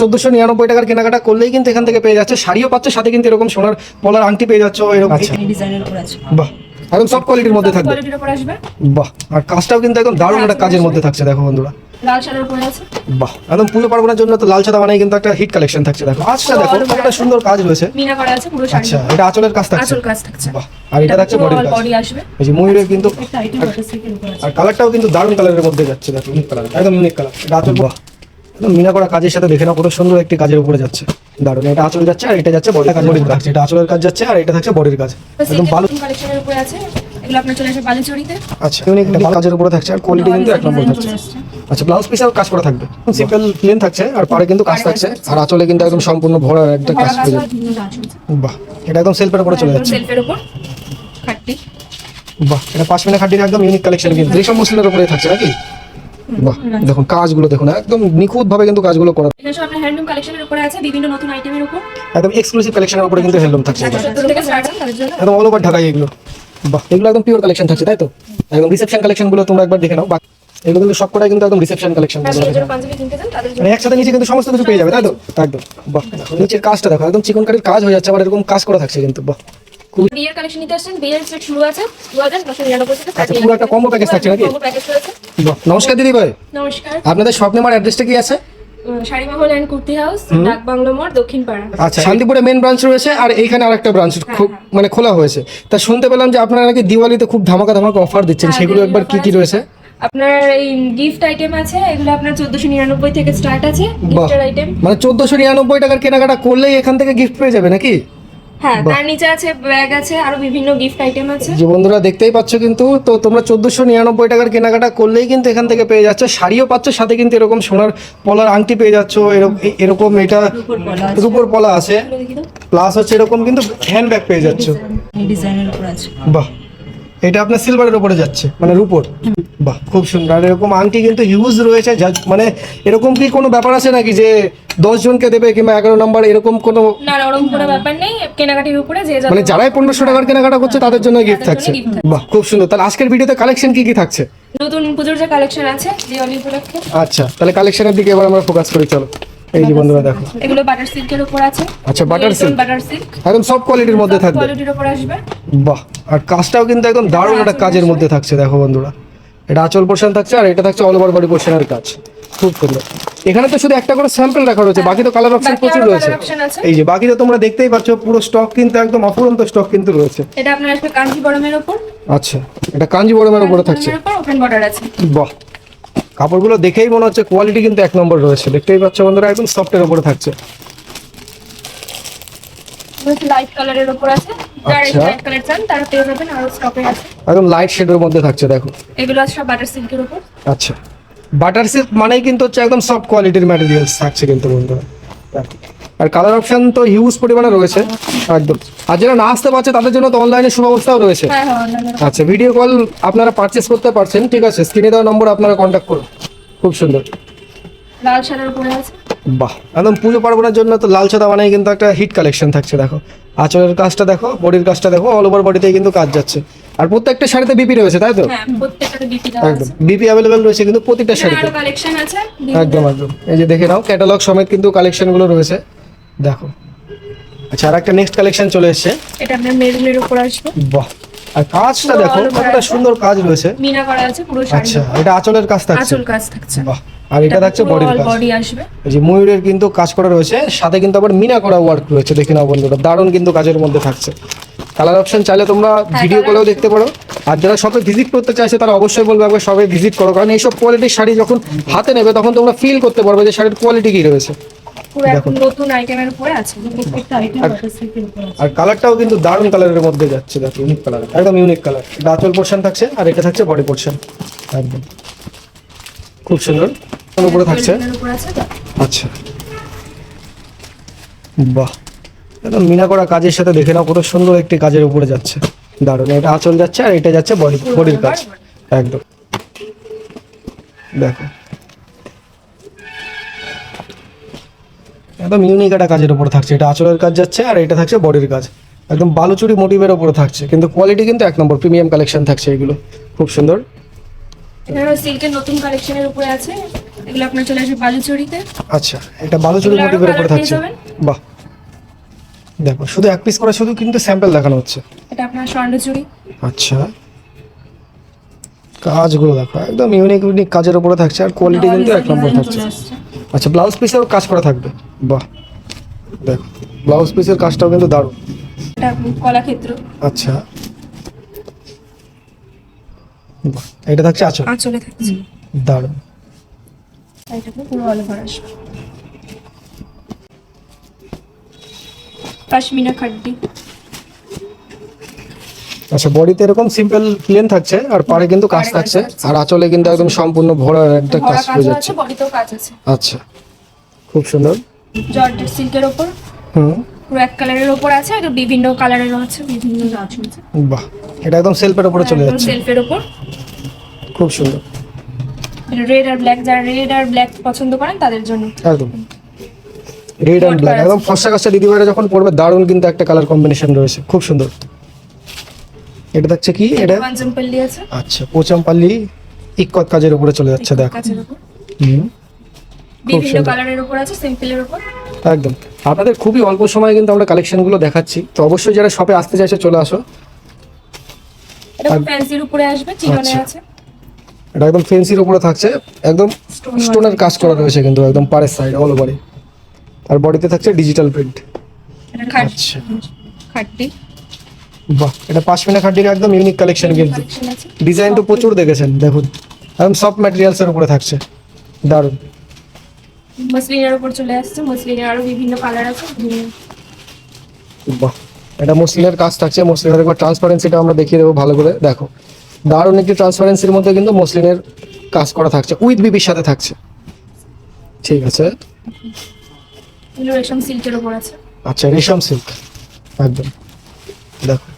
চোদ্দশো নিরানব্বই টাকার কেনাকাটা করলেই কিন্তু এখান থেকে পেয়ে যাচ্ছে। শাড়িও পাচ্ছে সাথে কিন্তু এরকম সোনার পলার আংটি পেয়ে যাচ্ছে এরকম আচ্ছা। বাহ একদম সব কোয়ালিটির মধ্যে থাকবে। কোয়ালিটির উপর আসবে? বাহ আর কাজটাও কিন্তু একদম দারুণ একটা কাজের মধ্যে থাকছে দেখো বন্ধুরা। বাহ একদম পুজো পার্বণের জন্য তো লাল সাদা মানে কিন্তু একটা হিট কালেকশন থাকছে দেখো। আচ্ছা দেখো কতটা সুন্দর কাজ রয়েছে। মিনা করা আছে পুরো শাড়ি। আচ্ছা এটা আঁচলের কাজ থাকছে। আঁচল কাজ থাকছে। বাহ আর এটা থাকছে বডি আসবে। এই যে ময়ূরের কিন্তু একটা আর কালারটাও কিন্তু দারুণ কালারের মধ্যে যাচ্ছে দেখো ইউনিক কালার একদম ইউনিক কালার এটা আঁচল বাহ। মিনা করা কাজের সাথে দেখে নাও কত সুন্দর একটি কাজের উপরে যাচ্ছে। দারুণ এটা আঁচল যাচ্ছে আর এটা যাচ্ছে বডির কাজ। বডির কাজ। এটা আঁচলের কাজ যাচ্ছে আর এটা থাকছে বডির কাজ। একদম ভালো কালেকশনের উপরে আছে? এগুলো আপনার চলে আসবে বালিচুরিতে আচ্ছা ইউনিক কাজের উপরে থাকছে আর কোয়ালিটি কিন্তু এক নম্বর থাকছে। আচ্ছা ব্লাউজ পিসেও কাজ করা থাকবে। সিম্পল প্লেন থাকছে আর পাড়ে কিন্তু কাজ থাকছে। আর আঁচলে কিন্তু একদম সম্পূর্ণ ভরা একটা কাজ যাবে। বাহ এটা একদম সেলফের উপরে চলে যাচ্ছে। সেলফের উপর খাটটি। বাহ এটা পাঁচ একদম ইউনিক কালেকশন কিন্তু। রেশম মসলিনের উপরে থাকছে নাকি? বাহ দেখুন কাজগুলো দেখুন একদম নিখুঁত ভাবে কিন্তু কাজগুলো করা এখানে সব আপনার হ্যান্ডলুম কালেকশনের উপরে আছে বিভিন্ন নতুন আইটেমের উপর। একদম এক্সক্লুসিভ কালেকশনের উপরে কিন্তু হ্যান্ডলুম থাকছে একদম অল ওভার ঢাকায় এগুলো। বাহ এগুলো একদম পিওর কালেকশন থাকছে তাই তো? একদম রিসেপশন কালেকশনগুলো তোমরা একবার দেখে নাও। বাহ এগুলো কিন্তু সবকটাই কিন্তু একদম রিসেপশন কালেকশন মানে একসাথে নিচে কিন্তু সমস্ত কিছু পেয়ে যাবে তাই তো? একদম। বাহ নিচের কাজটা দেখো একদম চিকন কারির কাজ হয়ে যাচ্ছে আবার এরকম কাজ করা থাকছে কিন্তু বাহ। খুবই বিয়ের কালেকশন নিতে আসছেন বিয়ের সেট শুরু আছে দু হাজার নশো নিরানব্বই থেকে আচ্ছা, পুরো একটা combo package থাকছে নাকি? কম্বো প্যাকেজ রয়েছে। নমস্কার দিদি ভাই নমস্কার। আপনাদের শপ নেমার অ্যাড্রেসটা কি আছে? Sari Mahal and kurti house Dak bungalow মোড় দক্ষিণ আচ্ছা শান্তিপুরে মেন ব্রাঞ্চ রয়েছে আর এইখানে আরেকটা ব্রাঞ্চ মানে খোলা হয়েছে। তা শুনতে পেলাম যে আপনারা নাকি দিওয়ালিতে খুব ধামাকা ধামাকা অফার দিচ্ছেন হ্যাঁ, সেগুলো একবার কি কি রয়েছে? আপনার এই গিফট আইটেম আছে এগুলো আপনার চোদ্দশো নিরানব্বই থেকে স্টার্ট আছে গিফটের আইটেম মানে চোদ্দশো নিরানব্বই টাকার কেনাকাটা করলেই এখান থেকে গিফট পেয়ে যাবে নাকি? হ্যাঁ তার নিচে আছে ব্যাগ আছে আরও বিভিন্ন গিফট আইটেম আছে। যে বন্ধুরা দেখতেই পাচ্ছ কিন্তু তো তোমরা চোদ্দশো নিরানব্বই টাকার কেনাকাটা করলেই কিন্তু এখান থেকে পেয়ে যাচ্ছ। শাড়িও পাচ্ছ সাথে কিন্তু এরকম সোনার পলার আংটি পেয়ে যাচ্ছ এরকম এরকম এটা রূপোর পলা আছে। প্লাস হচ্ছে এরকম কিন্তু হ্যান্ড ব্যাগ পেয়ে যাচ্ছ। বাহ। এটা আপনার সিলভারের উপরে যাচ্ছে মানে রূপোর। বাহ খুব সুন্দর। আর এরকম আংটি কিন্তু হিউজ রয়েছে যা মানে এরকম কি কোনো ব্যাপার আছে নাকি যে দশ জনকে দেবে কিংবা এগারো নম্বর এরকম কোনো না ওরকম কোনো ব্যাপার নেই। কেনাকাটির উপরে যে মানে যারাই পনেরোশো টাকার কেনাকাটা করছে তাদের জন্য গিফট থাকছে। বাহ খুব সুন্দর। তাহলে আজকের ভিডিওতে কালেকশন কি কি থাকছে? নতুন পুজোর যে কালেকশন আছে দিওয়ালি উপলক্ষে। আচ্ছা তাহলে কালেকশনের দিকে এবার আমরা ফোকাস করি চলো। এই যে বন্ধুরা দেখো। এগুলো বাটার সিল্কের উপর আছে। আচ্ছা বাটার সিল্ক বাটার সিল্ক একদম সব কোয়ালিটির মধ্যে থাকবে। কোয়ালিটির উপর আসবে। বাহ আর কাজটাও কিন্তু একদম দারুণ একটা কাজের মধ্যে থাকছে দেখো বন্ধুরা। এটা আঁচল পোর্শন থাকছে আর এটা থাকছে অল ওভার বডি পোর্শনের কাজ। খুব সুন্দর। এখানে তো শুধু একটা করে স্যাম্পল রাখা রয়েছে বাকি তো কালার অপশন প্রচুর রয়েছে। এই যে বাকি তো তোমরা দেখতেই পাচ্ছ পুরো স্টক কিন্তু একদম অফুরন্ত স্টক কিন্তু রয়েছে। এটা আপনার আসবে কাঞ্চি বরমের উপর। আচ্ছা এটা কাঞ্জি বড়মের উপরে থাকছে। ওপেন বর্ডার আছে। বাহ কাপড়গুলো দেখেই মনে হচ্ছে কোয়ালিটি কিন্তু এক নম্বর রয়েছে। দেখতেই পাচ্ছ বন্ধুরা একদম সফটের উপরে থাকছে। লাইট কালারের উপর আছে। যারা আচ্ছা। লাইট কালার চান তারা পেয়ে যাবেন আরও স্টকে আছে। একদম লাইট শেডের মধ্যে থাকছে দেখো। এগুলো সব বাটার সিল্কের উপর। আচ্ছা। বাটার সিল্ক মানেই কিন্তু হচ্ছে একদম সফট কোয়ালিটির ম্যাটেরিয়ালস থাকছে কিন্তু বন্ধুরা। আর কালার অপশন তো হিউজ পরিমাণে রয়েছে একদম। আর যারা না আসতে পারছে তাদের জন্য তো অনলাইনে সুব্যবস্থাও রয়েছে। হ্যাঁ হ্যাঁ আচ্ছা ভিডিও কল আপনারা পারচেস করতে পারছেন ঠিক আছে? স্ক্রিনে দেওয়া নম্বর আপনারা কন্ট্যাক্ট করুন। খুব সুন্দর। লাল শাড়ির উপরে আছে। বাহ একদম পুজো পার্বণের জন্য তো লাল সাদা মানেই কিন্তু একটা হিট কালেকশন থাকছে দেখো। আঁচলের কাজটা দেখো বডির কাজটা দেখো অল ওভার বডিতেই কিন্তু কাজ যাচ্ছে। আর প্রত্যেকটা শাড়িতে বিপি রয়েছে তাই তো? হ্যাঁ একদম। বিপি অ্যাভেলেবেল রয়েছে কিন্তু প্রতিটা শাড়িতে। একদম একদম। এই যে দেখে নাও ক্যাটালগ সমেত কিন্তু কালেকশনগুলো রয়েছে। দেখো। আচ্ছা আর একটা নেক্সট কালেকশন চলে এসেছে। এটা আপনার মেরুনের উপর আসবে। বাহ আর কাজটা দেখো কতটা সুন্দর কাজ রয়েছে। মিনা করা আছে পুরো শাড়ি। আচ্ছা এটা আঁচলের কাজ থাকছে। আঁচল কাজ থাকছে। বাহ আর এটা থাকছে বডির কাজ। বডি আসবে। এই যে ময়ূরের কিন্তু কাজ করা রয়েছে সাথে কিন্তু আবার মিনা করা ওয়ার্ক রয়েছে দেখে নাও বন্ধুরা দারুণ কিন্তু কাজের মধ্যে থাকছে। কালার অপশন চাইলে তোমরা ভিডিও colour কলেও দেখতে পারো। আর যারা শপে ভিজিট করতে চাইছে তারা অবশ্যই বলবে একবার শপে ভিজিট করো কারণ এইসব কোয়ালিটির শাড়ি যখন হাতে নেবে তখন তোমরা ফিল করতে পারবে যে শাড়ির কোয়ালিটি কি রয়েছে। পুরো এখন নতুন আইটেমের উপরে আছে। প্রত্যেকটা আইটেম বাটার সিল্কের উপর আছে। আর কালারটাও কিন্তু দারুণ কালারের মধ্যে যাচ্ছে দেখো ইউনিক কালার একদম ইউনিক কালার এটা আঁচল পোর্শন থাকছে আর এটা থাকছে বডি পোর্শন একদম। খুব সুন্দর। উপরে থাকছে। আচ্ছা। বাহ। একদম মিনা করা কাজের সাথে দেখে নাও কত সুন্দর একটি কাজের উপরে যাচ্ছে। দারুণ এটা আঁচল যাচ্ছে আর এটা যাচ্ছে বডি বডির কাজ। একদম। দেখো। একদম ইউনিক একটা কাজের উপরে থাকছে। এটা আঁচলের কাজ যাচ্ছে আর এটা থাকছে বডির কাজ। একদম বালুচুরি মোটিভের উপরে থাকছে। কিন্তু কোয়ালিটি কিন্তু এক নম্বর প্রিমিয়াম কালেকশন থাকছে এগুলো। খুব সুন্দর। এখানে সিল্কের নতুন কালেকশনের উপরে আছে। এগুলো আপনার চলে আসবে বালুচুরিতে। আচ্ছা এটা বালুচুরি মোটিভের উপরে থাকছে। বাহ। দেখো শুধু এক পিস করে শুধু কিন্তু স্যাম্পল দেখানো হচ্ছে। এটা আপনার স্বর্ণচুরি। আচ্ছা। কাজগুলো দেখো একদম ইউনিক ইউনিক কাজের উপরে থাকছে আর কোয়ালিটি কিন্তু এক নম্বর থাকছে। আচ্ছা ব্লাউজ পিসেও কাজ করা থাকবে। বাহ। দেখো ব্লাউজ পিসের কাজটাও কিন্তু দারুণ। এটা কলাক্ষেত্র। আচ্ছা। বাহ এটা থাকছে আচল। আঁচলে থাকছে। দারুণ। এটা পুরো অল ওভার আসবে। পাশমিনা খাড্ডি। আচ্ছা বডিতে এরকম সিম্পল প্লেন থাকছে আর পাড়ে কিন্তু কাজ থাকছে থাকছে। আর আঁচলে কিন্তু একদম সম্পূর্ণ ভরা একটা কাজ হয়ে যাচ্ছে। বডিতেও কাজ আছে। আচ্ছা খুব সুন্দর। জর্জেট সিল্কের ওপর। হুম। এক কালারের ওপর আছে আর বিভিন্ন কালারেরও আছে বিভিন্ন আছে। বাহ এটা একদম সেলফের উপরে চলে যাচ্ছে। সেলফের ওপর। খুব সুন্দর। রেড আর ব্ল্যাক যারা রেড আর ব্ল্যাক পছন্দ করেন তাদের জন্য। একদম। রেড অ্যান্ড ব্ল্যাক একদম ফর্সা কাজটা দিদিভাইরা যখন পড়বে দারুণ কিন্তু একটা কালার কম্বিনেশন রয়েছে খুব সুন্দর। এটা দেখছে কি? এটা পাঞ্চমপল্লি আছে। আচ্ছা পোচামপাল্লি ইক্কত কাজের উপরে চলে যাচ্ছে দেখো। হুম। বিভিন্ন। কালারের ওপর আছে সিম্পলের ওপর একদম। আপনাদের খুবই অল্প সময়ে কিন্তু আমরা কালেকশনগুলো দেখাচ্ছি। তো অবশ্যই যারা শপে আসতে চাইছে চলে আসো। এটা ফ্যান্সির উপরে আসবে চিকনে আচ্ছা। আছে। এটা একদম ফেন্সির উপরে থাকছে। একদম স্টোনের কাজ করা রয়েছে কিন্তু একদম পাড়ের সাইড অল ওভারে আর বডিতে থাকছে ডিজিটাল প্রিন্ট আচ্ছা। খাটটি। বাহ এটা পাঁচমিনা খাটির একদম ইউনিক কালেকশন কিন্তু। ডিজাইন তো প্রচুর দেখেছেন দেখুন। একদম সফট ম্যাটেরিয়ালসের উপরে থাকছে। দারুণ। মসলিনের উপর চলে আসছে মসলিনের আরও বিভিন্ন কালার আছে বাহ এটা মসলিনের কাজ থাকছে মসলিনের একবার ট্রান্সপারেন্সিটা আমরা দেখিয়ে দেবো ভালো করে। দেখো দারুণ একটি ট্রান্সপারেন্সির মধ্যে কিন্তু মসলিনের কাজ করা থাকছে উইথ বিবির সাথে থাকছে। ঠিক আছে। রেশম সিল্কের উপর আছে। আচ্ছা রেশম সিল্ক একদম। দেখো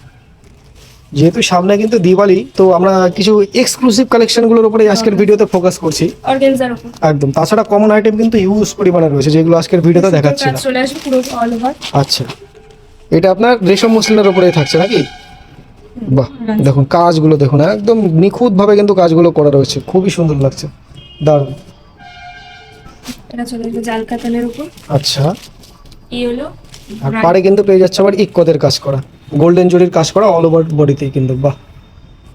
যেহেতু সামনে কিন্তু দিওয়ালি তো আমরা কিছু এক্সক্লুসিভ কালেকশনগুলোর উপরে আজকের ভিডিওতে ফোকাস করছি। একদম। তাছাড়া কমন আইটেম কিন্তু ইউজ পরিমাণে রয়েছে যেগুলো আজকের ভিডিওতে দেখাচ্ছি পুরো আচ্ছা। এটা আপনার রেশম মসলিনের উপরেই থাকছে নাকি? বাহ দেখুন কাজগুলো দেখুন একদম নিখুঁতভাবে কিন্তু কাজগুলো করা রয়েছে। খুবই সুন্দর লাগছে। দারুণ। এটা চলে আসবে জাল কাতানের উপর। আচ্ছা। এই হলো আর পাড়ে কিন্তু পেয়ে যাচ্ছে আবার ইক্কদের কাজ করা। গোল্ডেন জরির কাজ করা অল ওভার বডিতেই কিন্তু বাহ!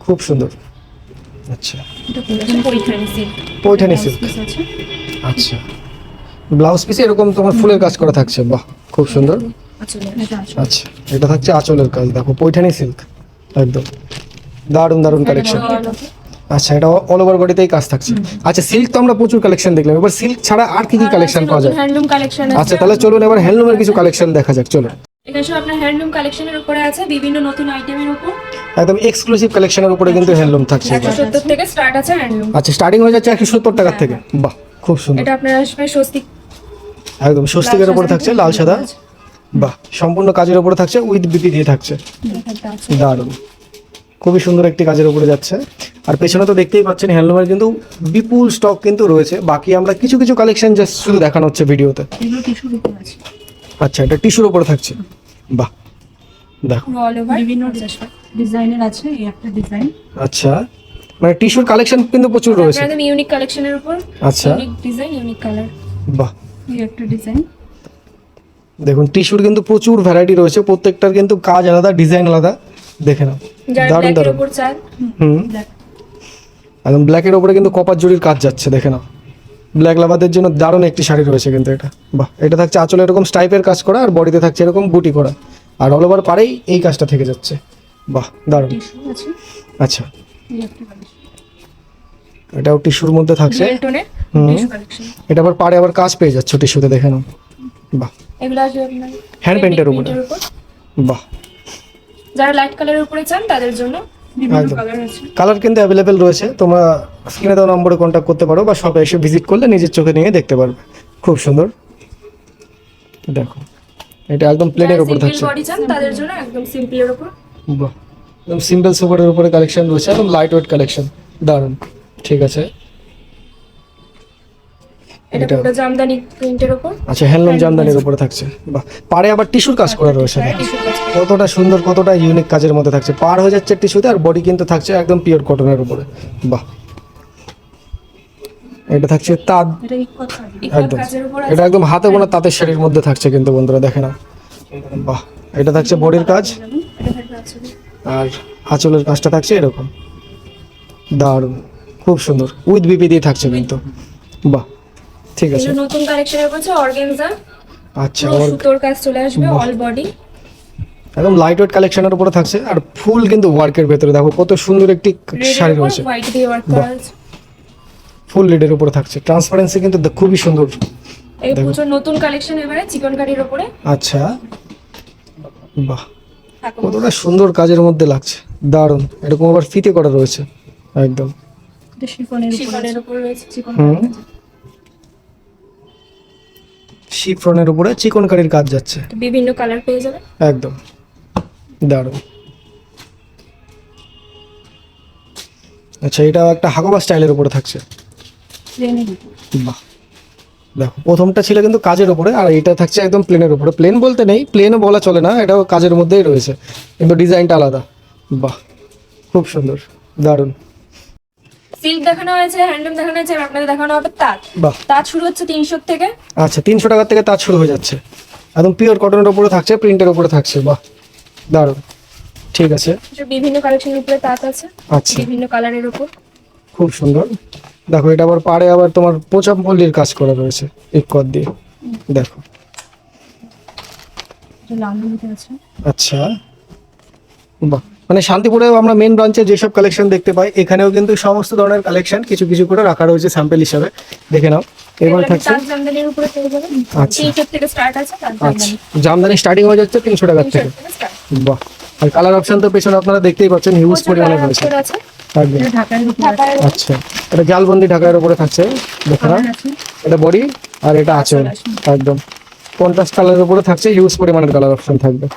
খুব সুন্দর। আচ্ছা। পৈঠানি সিল্ক আচ্ছা। ব্লাউজ পিসে এরকম তোমার ফুলের কাজ করা থাকছে বাহ! খুব সুন্দর। আচ্ছা এটা থাকছে আঁচলের কাজ দেখো পৈঠানি সিল্ক একদম। দারুণ দারুণ কালেকশন আচ্ছা এটা অল ওভার বডিতেই কাজ থাকছে। আচ্ছা সিল্ক তো আমরা প্রচুর কালেকশন দেখলাম। এবার সিল্ক ছাড়া আর কি কি কালেকশন পাওয়া যায়? আচ্ছা তাহলে চলুন এবার হ্যান্ডলুমের কিছু কালেকশন দেখা যাক চলো এখানে সব আপনার হ্যান্ডলুম কালেকশনের উপরে আছে বিভিন্ন নতুন আইটেমের উপর। একদম এক্সক্লুসিভ কালেকশনের উপরে কিন্তু হ্যান্ডলুম থাকছে একশো সত্তর থেকে স্টার্ট আছে হ্যান্ডলুম আচ্ছা স্টার্টিং হয়ে যাচ্ছে একশো সত্তর টাকার থেকে। বাহ খুব সুন্দর। এটা আপনার আসবে স্বস্তিক। একদম স্বস্তিকের উপরে থাকছে লাল সাদা। বাহ সম্পূর্ণ কাজের উপরে থাকছে উইথ বিপি দিয়ে থাকছে। দারুণ। খুবই সুন্দর একটি কাজের উপরে যাচ্ছে। আর পেছনে তো দেখতেই পাচ্ছেন হ্যান্ডলুমের কিন্তু বিপুল স্টক কিন্তু রয়েছে। বাকি আমরা কিছু কিছু কালেকশন জাস্ট শুধু দেখানো হচ্ছে ভিডিওতে আচ্ছা এটা টিস্যুর উপরে থাকছে। বাহ দেখো। অল ওভার বিভিন্ন ডিজাইনের আছে এই একটা ডিজাইন আচ্ছা মানে টিস্যুর কালেকশন কিন্তু প্রচুর রয়েছে। একদম ইউনিক কালেকশনের উপর। আচ্ছা। ইউনিক ডিজাইন ইউনিক কালার বাহ। এই একটা ডিজাইন দেখুন টিস্যুর কিন্তু প্রচুর ভ্যারাইটি রয়েছে। প্রত্যেকটার কিন্তু কাজ আলাদা ডিজাইন আলাদা। দেখে নাও। দারুণ ব্ল্যাকের দারুণ। হুম। একদম ব্ল্যাকের উপরে কিন্তু কপার জরির কাজ যাচ্ছে দেখে নাও। ব্ল্যাক লাভারদের জন্য দারুণ একটি শাড়ি রয়েছে কিন্তু এটা। বাহ এটা থাকছে আঁচলে এরকম স্টাইপের কাজ করা আর বডিতে থাকছে এরকম বুটি করা। আর অল ওভার পারেই এই কাজটা থেকে যাচ্ছে। বাহ দারুণ। আচ্ছা। এটাও টিস্যুর মধ্যে থাকছে। এটা আবার পারে আবার কাজ পেয়ে যাচ্ছে টিস্যুতে দেখে নাও। বাহ। এগুলো আসবে আপনার হ্যান্ড পেন্টের উপরে। বাহ। যারা লাইট কালারের উপরে চান তাদের জন্য। কালার কালার কিন্তু অ্যাভেলেবেল রয়েছে। তোমরা স্ক্রিনে দেওয়া নম্বরে কন্ট্যাক্ট করতে পারো বা শপে এসে ভিজিট করলে নিজের চোখে নিয়ে দেখতে পারবে। খুব সুন্দর। দেখো এটা একদম প্লেনের উপর থাকছে। তাদের জন্য একদম সিম্পলের উপর। বাহ একদম সিম্পল সুপারের উপরে কালেকশন রয়েছে একদম লাইট ওয়েট কালেকশন দারুণ। ঠিক আছে। এটা পুরো জামদানি প্রিন্টের উপর। আচ্ছা হ্যান্ডলুম জামদানির উপরে থাকছে। বাহ পাড়ে আবার টিস্যুর কাজ করা রয়েছে দেখো। কতটা সুন্দর কতটা ইউনিক কাজের মধ্যে থাকছে। পার হয়ে যাচ্ছে টিস্যুতে আর বডি কিন্তু থাকছে একদম পিওর কটনের উপরে। বাহ। এটা থাকছে তাঁত। একদম। এটা একদম হাতে বোনা তাঁতের শাড়ির মধ্যে থাকছে কিন্তু বন্ধুরা দেখে না বাহ এটা থাকছে বডির কাজ। আর আঁচলের কাজটা থাকছে এরকম। দারুণ। খুব সুন্দর। উইথ বিপি দিয়ে থাকছে কিন্তু। বাহ। ঠিক আছে। নতুন কালেকশনের বলছে অর্গেনজা আচ্ছা সুতোর কাজ চলে আসবে অল বডি একদম লাইট ওয়েট কালেকশনের উপরে থাকছে আর ফুল কিন্তু ওয়ার্কের ভেতরে। দেখো কত সুন্দর একটি শাড়ি রয়েছে। ফুল লিডের উপরে থাকছে। ট্রান্সপারেন্সি কিন্তু খুবই সুন্দর। এই। পুজোর নতুন কালেকশন এবারে চিকন কারির উপরে। আচ্ছা। বাহ। কতটা সুন্দর কাজের মধ্যে লাগছে। দারুণ। এরকম আবার ফিতে করা রয়েছে। একদম। শিফনের উপর রয়েছে। চিকন হুম। শিফরনের উপরে চিকন কারির কাজ যাচ্ছে। বিভিন্ন কালার পেয়ে যাবে? একদম। দারুণ। আচ্ছা এটা একটা হাকোবা স্টাইলের উপরে থাকছে। বাহ। দেখো প্রথমটা ছিল কিন্তু কাজের উপরে আর এটা থাকছে একদম প্লেনের উপরে। প্লেন বলতে নেই প্লেনও বলা চলে না এটাও কাজের মধ্যেই রয়েছে। কিন্তু ডিজাইনটা আলাদা। বাহ খুব সুন্দর। দারুণ। সিল্ক দেখানো হয়েছে হ্যান্ডলুম দেখানো হয়েছে আর আপনাদের দেখানো হবে তাঁত। তাঁত শুরু হচ্ছে তিনশো থেকে। আচ্ছা তিনশো টাকার থেকে তাজ শুরু হয়ে যাচ্ছে। একদম পিওর কটনের উপরে থাকছে প্রিন্টের উপরে থাকছে বাহ। দারুণ। ঠিক আছে। বিভিন্ন কালেকশনের উপরে তাঁত আছে আচ্ছা। বিভিন্ন কালারের উপর। খুব সুন্দর। দেখো এটা আবার পাড়ে আবার তোমার পোচাপল্লির কাজ করা রয়েছে ইকত দিয়ে। দেখো। আচ্ছা। বাহ। মানে শান্তিপুরেও আমরা মেন ব্রাঞ্চে যেসব কালেকশন দেখতে পাই এখানেও কিন্তু সমস্ত ধরনের কালেকশন কিছু কিছু করে রাখা রয়েছে স্যাম্পেল হিসাবে। দেখে নাও এবার থাকছে আচ্ছা। আছে আচ্ছা। জামদানি। স্টার্টিং হয়ে যাচ্ছে তিনশো টাকার থেকে। বাহ। আর কালার অপশন তো পেছনে আপনারা দেখতেই পাচ্ছেন হিউজ পরিমাণে রয়েছে আছে। আছে। আচ্ছা। এটা জালবন্দি ঢাকার উপরে থাকছে দেখে আছে। এটা বডি আর এটা আঁচল একদম। পঞ্চাশ কালারের উপরে থাকছে হিউজ পরিমাণের কালার অপশন থাকবে।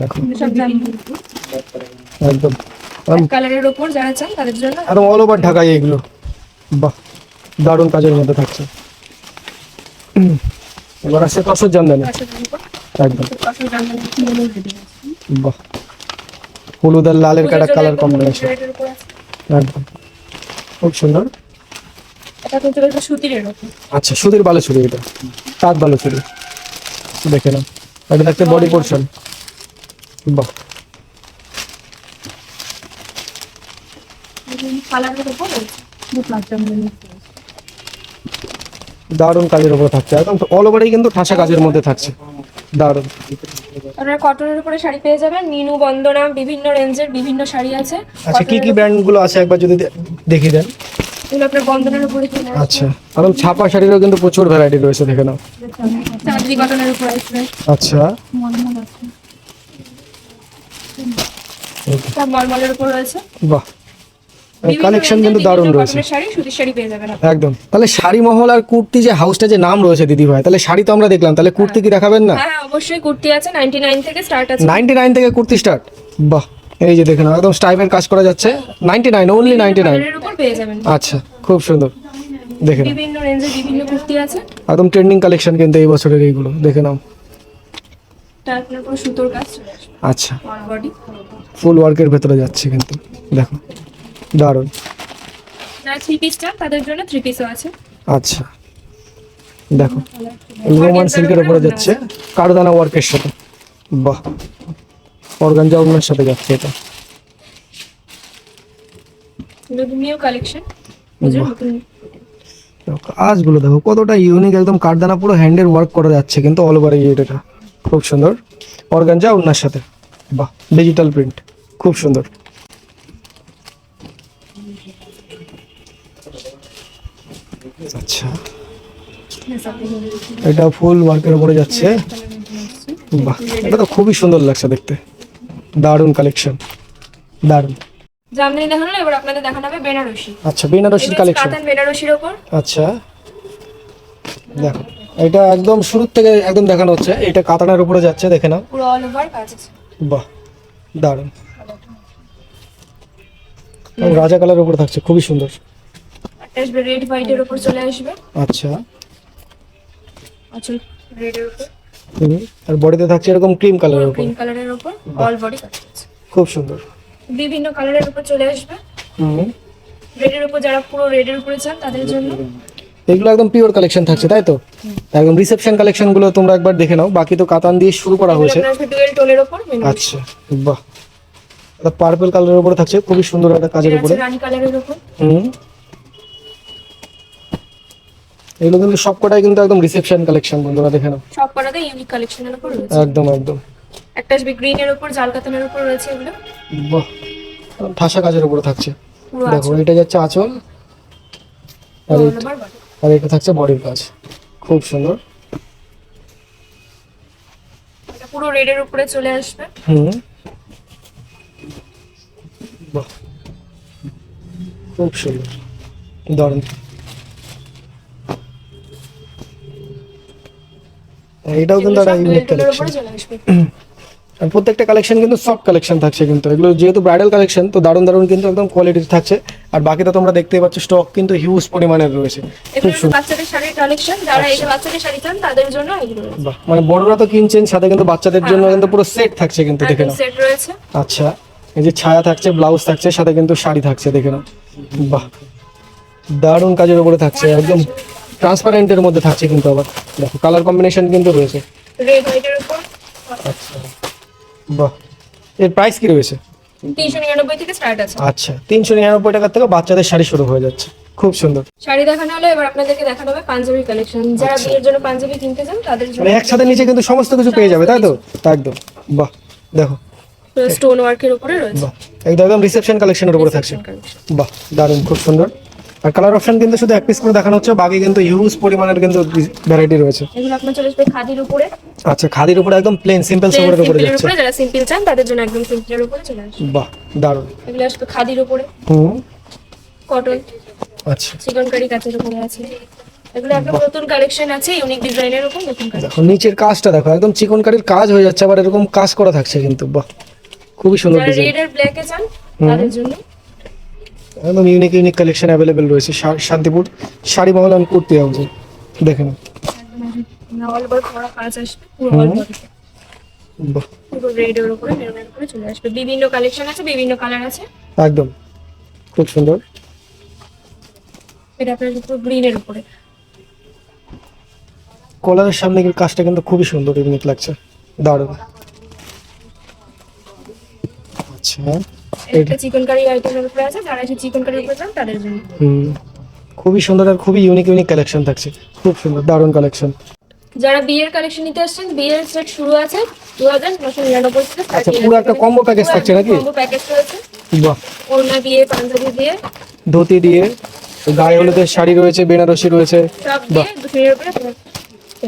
দেখো। একদম। কালারের উপর যারা চান তাদের জন্য একদম অল ওভার ঢাকায় এগুলো। বাহ দারুণ কাজের মধ্যে থাকছে। এবার আছে তসর জামদানি। একদম। বাহ। হলুদ আর লালের কাটা কালার কম্বিনেশন। একদম খুব সুন্দর। আচ্ছা সুতির বালুচুরি এটা। তাঁত বালুচুরি দেখে নাও। এটা দেখতে বডি পোর্শন বাহ। কালারের উপর আছে। দারুণ কাজের উপর থাকছে একদম অল ওভারই কিন্তু ঠাসা কাজের মধ্যে থাকছে। দারুণ। আপনারা কটনের উপরে শাড়ি পেয়ে যাবেন মিনু বন্দনা বিভিন্ন রেঞ্জের বিভিন্ন শাড়ি আছে। আচ্ছা কি কি ব্র্যান্ডগুলো আছে একবার যদি দেখিয়ে দেন? এগুলো আপনার বন্দনার উপরে চলে আচ্ছা একদম ছাপা শাড়িরও কিন্তু প্রচুর ভ্যারাইটি রয়েছে দেখে নাও। আছে, চাঁদনি কটনের উপর আসবে। আচ্ছা। মলমল আছে। মলমলের উপর রয়েছে। বাহ। কালেকশন কিন্তু দারুণ রয়েছে। একদম। তাহলে শাড়ি মহল আর কুর্তি যে হাউসটা যে নাম রয়েছে দিদি ভাই তাহলে শাড়ি তো আমরা দেখলাম তাহলে কুর্তি কি দেখাবেন না? হ্যাঁ হ্যাঁ, অবশ্যই কুর্তি আছে 99 থেকে স্টার্ট আছে। নাইনটি নাইন থেকে কুর্তি স্টার্ট বাহ এই যে দেখে নাও একদম স্টাইপের কাজ করা যাচ্ছে। Ninety nine only ninety nine উপর পেয়ে যাবেন। আচ্ছা খুব সুন্দর। দেখে নাও বিভিন্ন রেঞ্জের বিভিন্ন কুর্তি আছে। একদম ট্রেন্ডিং কালেকশন কিন্তু এই বছরের এইগুলো দেখে নাও। আচ্ছা। ফুল ওয়ার্কের ভেতরে যাচ্ছে কিন্তু দেখো। দারুণ। যারা থ্রি পিস চান তাদের জন্য থ্রি পিসও আছে। আচ্ছা। দেখো রোমান সিল্কের উপরে যাচ্ছে। কারদানা ওয়ার্কের সাথে। বাহ। অর্গানজা ওনার সাথে যাচ্ছে এটা। নিউ কালেকশন পুজোর দেখো, কতটা ইউনিক একদম কারদানা পুরো হ্যান্ডের ওয়ার্ক করা যাচ্ছে কিন্তু অল ওভার এটা। খুব সুন্দর। অর্গানজা ওনার সাথে। বাহ ডিজিটাল প্রিন্ট খুব সুন্দর। আচ্ছা। এটা ফুল ওয়ার্কের উপরে যাচ্ছে। বাহ এটা তো খুবই সুন্দর লাগছে দেখতে। দারুণ কালেকশন দারুণ। জামদানি দেখানো এবার আপনাদের দেখানো হবে বেনারসি। আচ্ছা বেনারসির কালেকশন কাতান বেনারসির উপর আচ্ছা। দেখো এটা একদম শুরুর থেকে একদম দেখানো হচ্ছে। এটা কাতানের উপরে যাচ্ছে দেখে নাও। পুরো অল ওভার কাজ বাহ দারুণ। এবং রাজা কালার উপরে থাকছে খুবই সুন্দর। আসবে রেড হোয়াইটের উপর চলে আসবে। আচ্ছা। উপর। হুম, আর বডিতে থাকছে এরকম ক্রিম কালারের উপর। পিঙ্ক কালারের উপর অল বডি খুব সুন্দর। বিভিন্ন কালারের উপর চলে আসবে। হুম। রেডের উপর যারা পুরো রেডের উপরে চান তাদের জন্য। এগুলো একদম পিওর কালেকশন থাকছে তাই তো? একদম রিসেপশন কালেকশনগুলো তোমরা একবার দেখে নাও। বাকি তো কাতান দিয়ে শুরু করা হয়েছে। আচ্ছা বাহ। পার্পল কালারের উপরে থাকছে খুবই সুন্দর একটা কাজের উপরে। রানী কালারের ওপর হুম। এগুলো কিন্তু সবকটাই কিন্তু একদম রিসেপশন কালেকশন বন্ধুরা দেখে নাও। সব কটাতে ইউনিক কালেকশনের ওপর রয়েছে। একদম একদম। একটা আসবে গ্রিন এর উপর জাল কাতানের উপর রয়েছে এগুলো। বাহ ঠাসা কাজের উপরে থাকছে। দেখো এটা যাচ্ছে আঁচল। আর এটা- আর এটা থাকছে বডির কাজ। খুব সুন্দর। এটা পুরো রেডের উপরে চলে আসবে। হুম। বাহ। খুব সুন্দর। দারুণ। এটাও কিন্তু একটা ইউনিক কালেকশন আর প্রত্যেকটা কালেকশন কিন্তু সফট কালেকশন থাকছে কিন্তু। এগুলো যেহেতু ব্রাইডাল কালেকশন তো দারুণ দারুণ কিন্তু একদম কোয়ালিটির থাকছে। আর বাকিটা তোমরা দেখতেই পাচ্ছ স্টক কিন্তু হিউজ পরিমাণের রয়েছে। খুব সুন্দর। বাচ্চাদের শাড়ির কালেকশন যারা এই যে বাচ্চাদের শাড়ি চান তাদের জন্য বাহ মানে বড়রা তো কিনছেন সাথে কিন্তু বাচ্চাদের জন্য কিন্তু পুরো সেট থাকছে কিন্তু দেখে নাও। সেট রয়েছে। আচ্ছা এই যে ছায়া থাকছে ব্লাউজ থাকছে সাথে কিন্তু শাড়ি থাকছে দেখে নাও। বাহ দারুণ কাজের উপরে থাকছে একদম ট্রান্সপারেন্টের মধ্যে থাকছে কিন্তু আবার। দেখো কালার কম্বিনেশন কিন্তু রয়েছে। রেড হোয়াইটের উপর। আচ্ছা। বাহ। এর প্রাইস কি রয়েছে? তিনশো নিরানব্বই থেকে স্টার্ট আছে। আচ্ছা তিনশো নিরানব্বই টাকা থেকে বাচ্চাদের শাড়ি শুরু হয়ে যাচ্ছে। খুব সুন্দর। শাড়ি দেখানো হলো এবার আপনাদেরকে দেখানো হবে পাঞ্জাবি কালেকশন যারা বিয়ের জন্য পাঞ্জাবি কিনতে চান তাদের জন্য মানে একসাথে নিচে কিন্তু সমস্ত কিছু পেয়ে যাবে তাই তো? একদম। বাহ দেখো। স্টোন ওয়ার্কের উপরে রয়েছে। একদম রিসেপশন কালেকশনের উপরে থাকছে। বাহ দারুণ খুব সুন্দর। আর কালার অপশন কিন্তু শুধু এক পিস করে দেখানো হচ্ছে বাকি কিন্তু হিউজ পরিমাণের কিন্তু ভ্যারাইটি রয়েছে। এগুলো আপনার চলে আসবে খাদির উপরে। আচ্ছা খাদির উপরে একদম প্লেন সিম্পল সোবরের উপরে যাচ্ছে। উপরে যারা সিম্পল চান তাদের জন্য একদম সিম্পলের উপরে চলে আসবে। বাহ দারুণ। এগুলো আসবে খাদির উপরে। হুম। কটন আচ্ছা। চিকনকারি কাচের উপরে আছে। এগুলো একদম নতুন কালেকশন আছে ইউনিক ডিজাইনের উপর নতুন কালেকশন দেখো নিচের কাজটা দেখো একদম চিকনকারির কাজ হয়ে যাচ্ছে আবার এরকম কাজ করা থাকছে কিন্তু বাহ। খুবই সুন্দর ডিজাইন রেড আর ব্ল্যাকে চান তাদের জন্য একদম ইউনিক ইউনিক কালেকশন অ্যাভেলেবেল রয়েছে শান্তিপুর শাড়ি মহল অ্যান্ড কুর্তি হাউসে দেখে নাও অল ওভার করা কাজ আসবে পুরো অল বডিতে বাহ। রেড এর উপরে মেরুনের উপরে চলে আসবে। বিভিন্ন কালেকশন আছে বিভিন্ন কালার আছে। একদম। খুব সুন্দর। এটা আপনার উপর গ্রিনের উপরে। কলারের সামনে কিন্তু কাজটা কিন্তু খুবই সুন্দর ইউনিক লাগছে। দারুণ। আচ্ছা। এটা চিকনকারি আইটেমের উপরে আছে যারা এসে চিকনকারির উপরে চান তাদের জন্য। হুম খুবই সুন্দর আর খুবই ইউনিক ইউনিক কালেকশন থাকছে। খুব সুন্দর দারুণ কালেকশন যারা বিয়ের কালেকশন নিতে আসছেন বিয়ের সেট শুরু আছে দু হাজার নশো নিরানব্বই থেকে আচ্ছা, পুরো একটা combo package থাকছে নাকি? কম্বো প্যাকেজ রয়েছে। বাহ। ওড়না দিয়ে পাঞ্জাবি দিয়ে। ধুতি দিয়ে গায়ে হলুদের শাড়ি রয়েছে বেনারসি রয়েছে। উপরে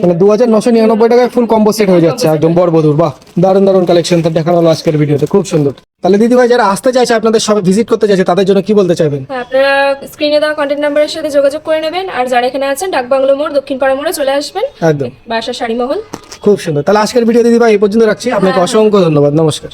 মানে দু হাজার নশো নিরানব্বই টাকায় ফুল কম্বো সেট হয়ে যাচ্ছে একদম বড়বধুর বাহ দারুণ দারুণ কালেকশন দেখানো হলো আজকের ভিডিওতে খুব সুন্দর। তাহলে দিদি ভাই যারা আসতে চাইছে আপনাদের সব ভিজিট করতে চাইছে তাদের জন্য কি বলতে চাইবেন? হ্যাঁ আপনারা স্ক্রিনে দেওয়া কন্ট্যাক্ট নাম্বারের সাথে যোগাযোগ করে নেবেন আর যারা এখানে আছেন ডাক বাংলো মোড় দক্ষিণ পাড়া মোড়ে চলে আসবেন। একদম। বাসা শাড়ি মহল খুব সুন্দর। তাহলে আজকের ভিডিও দিদি ভাই এই পর্যন্ত রাখছি। আপনাকে অসংখ্য ধন্যবাদ। নমস্কার।